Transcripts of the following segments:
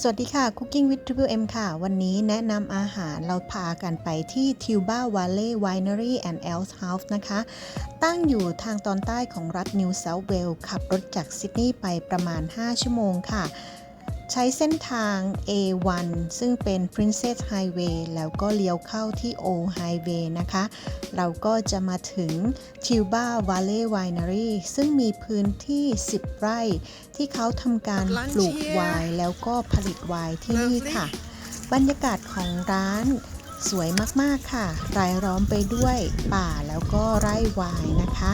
สวัสดีค่ะ Cooking with Triple M ค่ะ วันนี้แนะนำอาหารเราพากันไปที่ Tuba Valley Winery and Ale House นะคะ ตั้งอยู่ทางตอนใต้ของรัฐ New South Wales ขับรถจากซิดนีย์ไปประมาณ 5 ชั่วโมงค่ะ ใช้เส้นทาง A1 ซึ่งเป็น Princess Highway แล้วก็เลี้ยวเข้าที่ O Highway นะคะ เราก็จะมาถึง Tuba Valley Winery ซึ่งมีพื้นที่ 10 ไร่ ที่เขาทำการปลูกไวน์แล้วก็ผลิตไวน์ที่นี่ค่ะ บรรยากาศของร้านสวยมาก ๆ ค่ะ รายล้อมไปด้วยป่าแล้วก็ไร่ไวน์นะคะ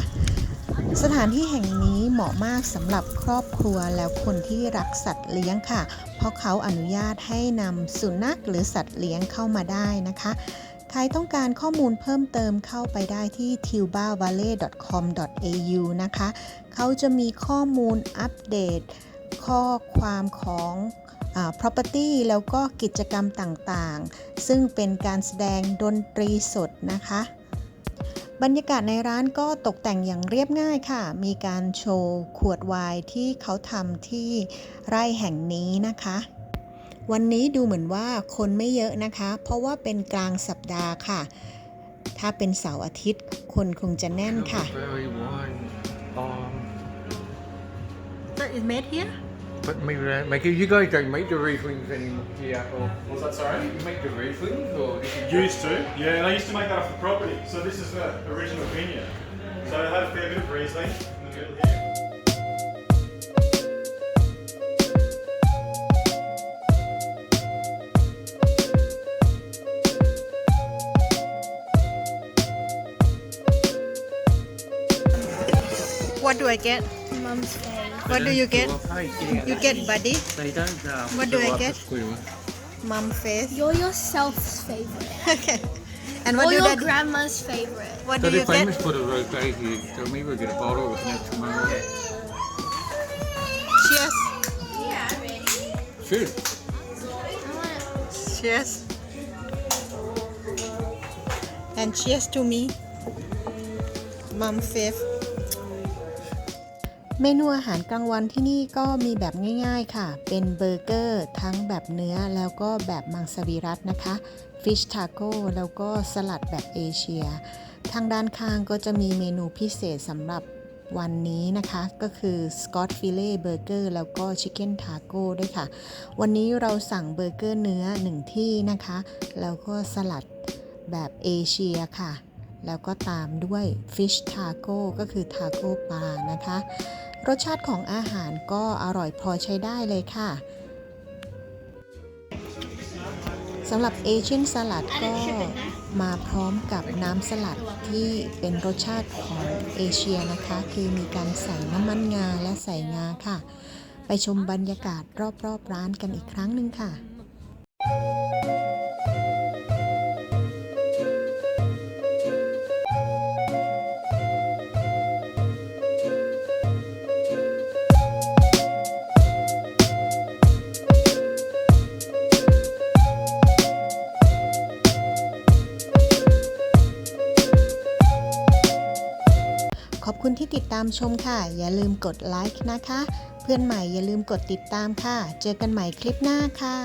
สถานที่แห่งนี้เหมาะมากสำหรับครอบครัวแล้วคนที่รักสัตว์เลี้ยงค่ะ เพราะเขาอนุญาตให้นำสุนัขหรือสัตว์เลี้ยงเข้ามาได้นะคะ ใครต้องการข้อมูลเพิ่มเติมเข้าไปได้ที่ tubavalley.com.au นะคะ เขาจะมีข้อมูลอัปเดต ข้อความของอ property แล้วก็กิจกรรมต่างๆ ซึ่งเป็นการแสดงดนตรีสดนะคะ บรรยากาศในร้านก็ตกแต่งอย่างเรียบง่ายค่ะ มีการโชว์ขวดไวน์ที่เขาทำที่ไร่แห่งนี้นะคะ วันนี้ดูเหมือนว่าคนไม่เยอะนะคะ เพราะว่าเป็นกลางสัปดาห์ค่ะ ถ้าเป็นเสาร์อาทิตย์คนคงจะแน่นค่ะ Very wine. Um, That is made here but maybe uh, make it, you guys don't make the Rieslings anymore here, or What's that, sorry? you make the Rieslings, or this Used to, yeah, and I used to make that off the property. So this is the original vineyard. So it had a fair bit of Riesling in the middle here. What do I get Mum's face. What do you get You get buddy They don't. What do I get? squirrel. mom face You're yourself's favorite. okay and what or do your that grandma's favorite. what So do you get? they're famous get for the rosé here. So maybe we'll get a bottle of that tomorrow. cheers Yeah, ready. Sure. cheers and cheers to me mom face เมนูอาหารกลางวันที่นี่ก็มีแบบง่ายๆค่ะ เป็นเบอร์เกอร์ทั้งแบบเนื้อแล้วก็แบบมังสวิรัตนะคะฟิชทาโก้แล้วก็สลัดแบบเอเชีย ทางด้านข้างก็จะมีเมนูพิเศษสำหรับวันนี้นะคะก็คือสกอตฟิเล่เบอร์เกอร์แล้วก็ชิคเก้นทาโก้ด้วยค่ะ วันนี้เราสั่งเบอร์เกอร์เนื้อหนึ่งที่นะคะ แล้วก็สลัดแบบเอเชียค่ะ แล้วก็ตามด้วยฟิชทาโก้ก็คือทาโก้ปลานะคะ รสชาติของอาหารก็อร่อยพอใช้ได้เลยค่ะสำหรับเอเชียนสลัดก็มาพร้อมกับน้ำสลัดที่เป็นรสชาติของเอเชียนะคะ คือมีการใส่น้ำมันงาและใส่งาค่ะ ไปชมบรรยากาศรอบๆร้านกันอีกครั้งหนึ่งค่ะขอ คุณที่ติดตามชมค่ะ อย่าลืมกดไลค์นะคะ เพื่อนใหม่อย่าลืมกดติดตามค่ะ เจอกันใหม่คลิปหน้าค่ะ